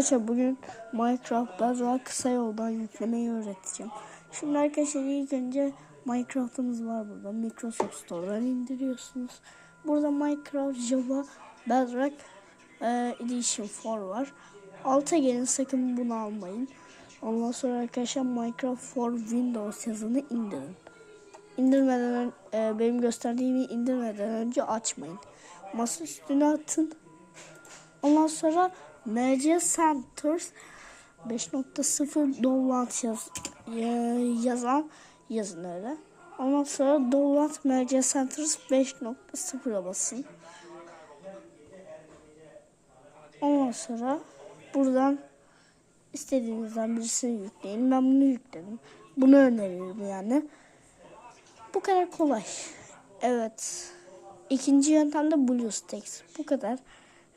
Arkadaşlar bugün Minecraft'ta daha kısa yoldan yüklemeyi öğreteceğim. Şimdi arkadaşlar ilk önce Minecraft'ımız var burada. Microsoft Store'dan indiriyorsunuz. Burada Minecraft Java Bedrock e, Edition 4 var. Alta gelin sakın bunu almayın. Ondan sonra arkadaşlar Minecraft for Windows yazını indirin. İndirmeden e, benim gösterdiğimi indirmeden önce açmayın. Masa üstüne atın. Ondan sonra MC Centers 5.0 download yaz, ya- yazan yazın öyle. Ondan sonra download MC Centers 5.0'a basın. Ondan sonra buradan istediğinizden birisini yükleyin. Ben bunu yükledim. Bunu öneririm yani. Bu kadar kolay. Evet. İkinci yöntem de BlueStacks. Bu kadar.